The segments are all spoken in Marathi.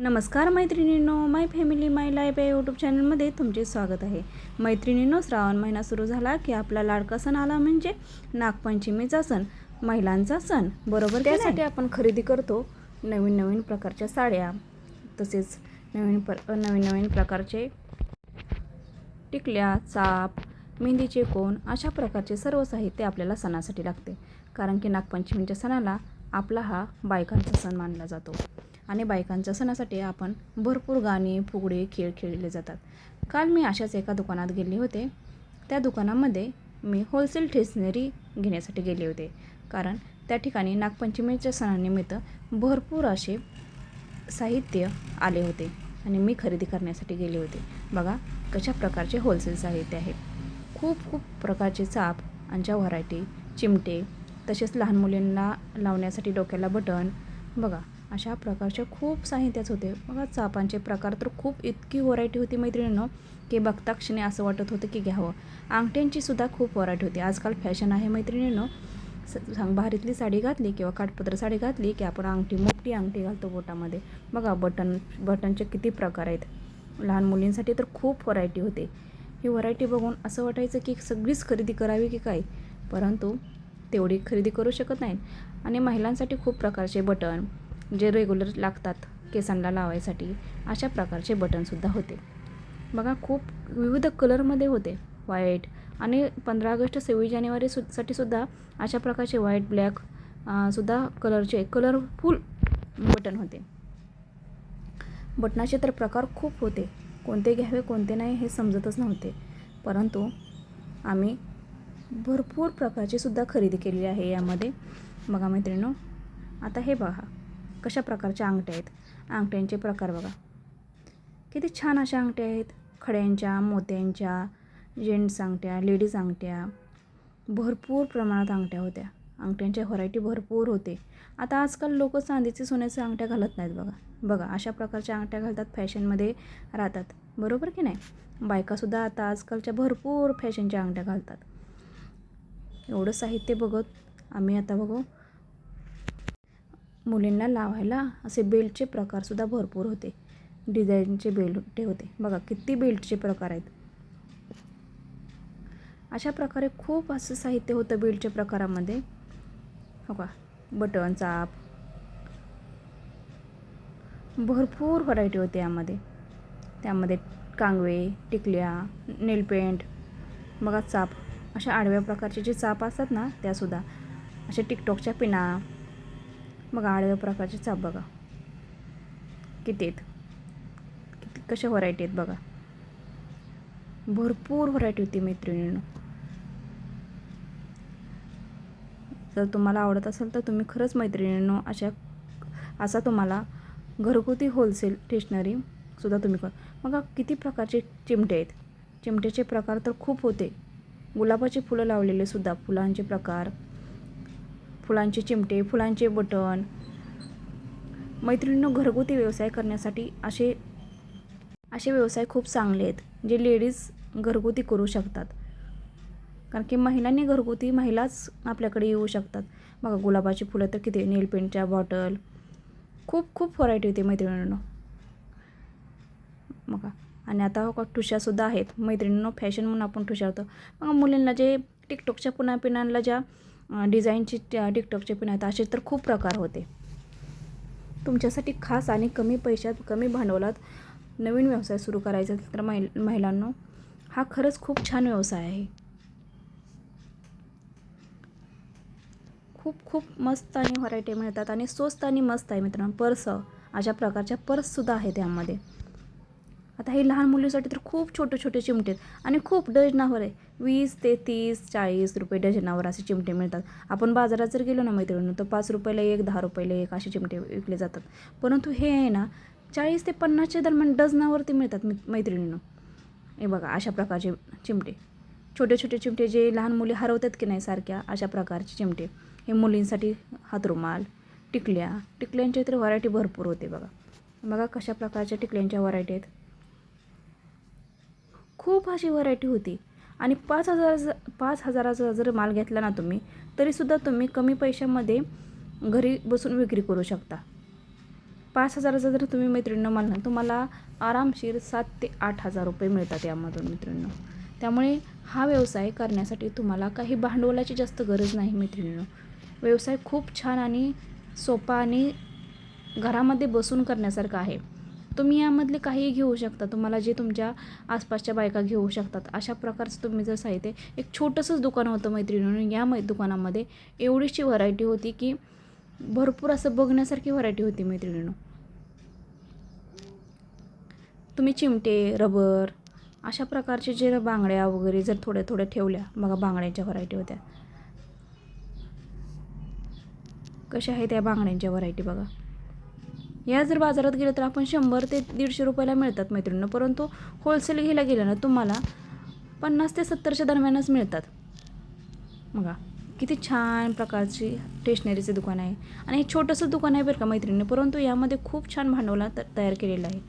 नमस्कार मैत्रिणींनो माय फॅमिली माय लाईफ या यूट्यूब चॅनलमध्ये तुमचे स्वागत आहे. मैत्रिणींनो श्रावण महिना सुरू झाला की आपला लाडका सण आला म्हणजे नागपंचमीचा सण महिलांचा सण बरोबर त्यासाठी आपण खरेदी करतो नवीन नवीन प्रकारच्या साड्या तसेच नवीन प्र नवीन नवीन प्रकारचे टिकल्या चाप मेहंदीचे कोण अशा प्रकारचे सर्व साहित्य आपल्याला सणासाठी लागते. कारण की नागपंचमीच्या सणाला आपला हा बायकांचा सण मानला जातो. आणि बायकांच्या सणासाठी आपण भरपूर गाणी फुगडे खेळ खेळले जातात. काल मी अशाच एका दुकानात गेले होते. त्या दुकानामध्ये मी होलसेल स्टेशनरी घेण्यासाठी गेले होते. कारण त्या ठिकाणी नागपंचमीच्या सणानिमित्त भरपूर असे साहित्य आले होते आणि मी खरेदी करण्यासाठी गेले होते. बघा कशा प्रकारचे होलसेल साहित्य आहे. खूप खूप प्रकारचे चाप यांच्या व्हरायटी चिमटे तसेच लहान मुलींना लावण्यासाठी डोक्याला बटन बघा अशा प्रकारचे खूप साहित्याच होते. बघा चापांचे प्रकार तर खूप इतकी व्हरायटी होती मैत्रिणींनो की बघता क्षणी असं वाटत होतं की घ्यावं. अंगठ्यांची सुद्धा खूप व्हरायटी होती. आजकाल फॅशन आहे मैत्रिणींनो. स सांग भारीतली साडी घातली किंवा काठपत्र साडी घातली की आपण अंगठी मोठी अंगठी घालतो बोटामध्ये. बघा बटन बटनचे किती प्रकार आहेत. लहान मुलींसाठी तर खूप व्हरायटी होते. ही व्हरायटी बघून असं वाटायचं की सगळीच खरेदी करावी की काय? परंतु तेवढी खरेदी करू शकत नाहीत. आणि महिलांसाठी खूप प्रकारचे बटन जे रेग्युलर लागतात केसांना लावायसाठी अशा प्रकारचे बटनसुद्धा होते. बघा खूप विविध कलरमध्ये होते. व्हाईट आणि पंधरा ऑगस्ट सव्वीस जानेवारी सु साठी सुद्धा अशा प्रकारचे व्हाईट ब्लॅक सुद्धा कलरचे कलरफुल बटन होते. बटनाचे तर प्रकार खूप होते. कोणते घ्यावे कोणते नाही हे समजतच नव्हते. परंतु आम्ही भरपूर प्रकारची सुद्धा खरेदी केलेली आहे यामध्ये. बघा मैत्रिणीनो आता हे बघा. कशा प्रकारच्या अंगठ्या आहेत? अंगठ्यांचे प्रकार बघा. किती छान अशा अंगठ्या आहेत. खड्यांच्या मोत्यांच्या जेंट्स अंगठ्या लेडीज अंगठ्या. भरपूर प्रमाणात अंगठ्या होत्या. अंगठ्यांच्या व्हरायटी भरपूर होते. आता आजकाल लोक चांदीचे सोन्याचे अंगठ्या घालत नाहीत बघा. बघा अशा प्रकारच्या अंगठ्या घालतात फॅशनमध्ये राहतात. बरोबर की नाही? बायकासुद्धा आता आजकालच्या भरपूर फॅशनच्या अंगठ्या घालतात. एवढं साहित्य बघत आम्ही आता बघू. मुलींना लावायला असे बेल्टचे प्रकारसुद्धा भरपूर होते. डिझाईनचे बेल्ट होते. बघा किती बेल्टचे प्रकार आहेत. अशा प्रकारे खूप असं साहित्य होतं बेल्टच्या प्रकारामध्ये. हो का? बटन चाप. भरपूर व्हरायटी होती यामध्ये. त्यामध्ये कांगवे टिकल्या नेलपेंट बघा चाप. अशा आडव्या प्रकारचे जे चाप असतात ना त्यासुद्धा. अशा टिकटॉकच्या पिना बघा आडव्या प्रकारचे चाप बघा. किती आहेत? किती कशा व्हरायटी आहेत बघा. भरपूर व्हरायटी होती मैत्रिणीनं. जर तुम्हाला आवडत असेल तर तुम्ही खरंच मैत्रिणींनो अशा असा तुम्हाला घरगुती होलसेल स्टेशनरी सुद्धा तुम्ही कर. बघा किती प्रकारचे चिमटे आहेत? चिमट्याचे प्रकार तर खूप होते. गुलाबाची फुलं लावलेले सुद्धा फुलांचे प्रकार. फुलांचे चिमटे फुलांचे बटन मैत्रिणींनो घरगुती व्यवसाय करण्यासाठी असे असे व्यवसाय खूप चांगले आहेत जे लेडीज घरगुती करू शकतात. कारण की महिलांनी घरगुती महिलाच आपल्याकडे येऊ शकतात. बघा गुलाबाची फुलं तर किती नेलपेंटच्या बॉटल खूप खूप व्हरायटी होती मैत्रिणींनो. बघा आणि आता हो का ठुशासुद्धा आहेत. मैत्रिणींनो फॅशन म्हणून आपण ठुशावतो मग मुलींना जे टिकटॉकच्या पुन्हा पिनांना ज्या डिझाईनची टिकटॉकचे पिन आहेत. असे तर खूप प्रकार होते. तुमच्यासाठी खास आणि कमी पैशात कमी भांडवलात नवीन व्यवसाय सुरू करायचा असेल तर महि महिलांनो हा खरंच खूप छान व्यवसाय आहे. खूप खूप मस्त आणि व्हरायटी मिळतात आणि स्वस्त आणि मस्त आहे मित्रांनो. पर्स अशा प्रकारच्या पर्ससुद्धा आहेत त्यामध्ये आता हे लहान मुलीसाठी तर खूप छोटे छोटे चिमटे आहेत. आणि खूप डझनावर आहे. वीस ते तीस चाळीस रुपये डझनावर असे चिमटे मिळतात. आपण बाजारात जर गेलो ना मैत्रिणी तर पाच रुपयाला एक दहा रुपयाला एक असे चिमटे विकले जातात. परंतु हे आहे ना चाळीस ते पन्नासच्या दरम्यान डझनावरती मिळतात मि मैत्रिणीनं. हे बघा अशा प्रकारचे चिमटे. छोटे छोटे चिमटे जे लहान मुली हरवतात की नाही सारख्या अशा प्रकारचे चिमटे. हे मुलींसाठी हातरुमाल टिकल्या. टिकल्यांच्या तर व्हरायटी भरपूर होते बघा. बघा कशा प्रकारच्या टिकल्यांच्या व्हरायटी आहेत. खूप अशी व्हरायटी होती. आणि पाच हजार पाच हजाराचा जर माल घेतला ना तुम्ही तरीसुद्धा तुम्ही कमी पैशामध्ये घरी बसून विक्री करू शकता. पाच हजाराचा जर तुम्ही मैत्रिणीनं मानला तुम्हाला आरामशीर सात ते आठ हजार रुपये मिळतात यामधून मित्रांनो त्यामुळे हा व्यवसाय करण्यासाठी तुम्हाला काही भांडवलाची जास्त गरज नाही मैत्रिणीनं. व्यवसाय खूप छान आणि सोपा आणि घरामध्ये बसून करण्यासारखा आहे. तुम्ही यामधले काही घेऊ शकता. तुम्हाला जे तुमच्या आसपासच्या बायका घेऊ शकतात. अशा प्रकारचं तुम्ही जर साहित्य एक छोटंसंच दुकान होतं मैत्रिणीनं. या मै दुकानामध्ये एवढीशी व्हरायटी होती की भरपूर असं बघण्यासारखी व्हरायटी होती मैत्रिणीनं. तुम्ही चिमटे रबर अशा प्रकारचे जे बांगड्या वगैरे जर थोड्या थोड्या ठेवल्या. बघा बांगड्यांच्या व्हरायटी होत्या. कशा आहेत त्या बांगड्यांच्या व्हरायटी बघा. या जर बाजारात गेलं तर आपण शंभर ते दीडशे रुपयाला मिळतात मैत्रिणींना. परंतु होलसेल घ्यायला गेलं ना तुम्हाला पन्नास ते सत्तरच्या दरम्यानच मिळतात. बघा किती छान प्रकारची स्टेशनरीचे दुकान आहे. आणि हे छोटंसं दुकान आहे बरं का मैत्रिणी परंतु यामध्ये खूप छान भांडवल त तयार केलेलं आहे.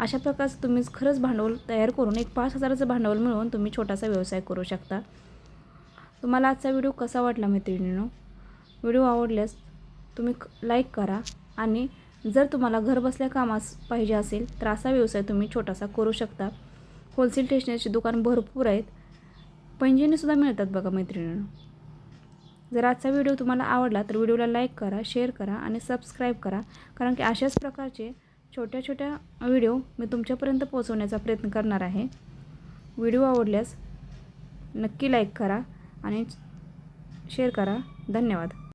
अशा प्रकारचं तुम्ही खरंच भांडवल तयार करून एक पाच हजाराचं भांडवल मिळवून तुम्ही छोटासा व्यवसाय करू शकता. तुम्हाला आजचा व्हिडिओ कसा वाटला मैत्रिणींनो? व्हिडिओ आवडल्यास तुम्ही लाईक करा आणि जर तुम्हाला घरबसल्या कामास पाहिजे असेल तर असा व्यवसाय तुम्ही छोटासा करू शकता. होलसेल स्टेशनरीचे दुकान भरपूर आहेत. पैंजणीसुद्धा मिळतात बघा मैत्रिणीनं. जर आजचा व्हिडिओ तुम्हाला आवडला तर व्हिडिओला लाईक करा शेअर करा आणि सबस्क्राईब करा. कारण की अशाच प्रकारचे छोट्या छोट्या व्हिडिओ मी तुमच्यापर्यंत पोहोचवण्याचा प्रयत्न करणार आहे. व्हिडिओ आवडल्यास नक्की लाईक करा आणि शेअर करा. धन्यवाद.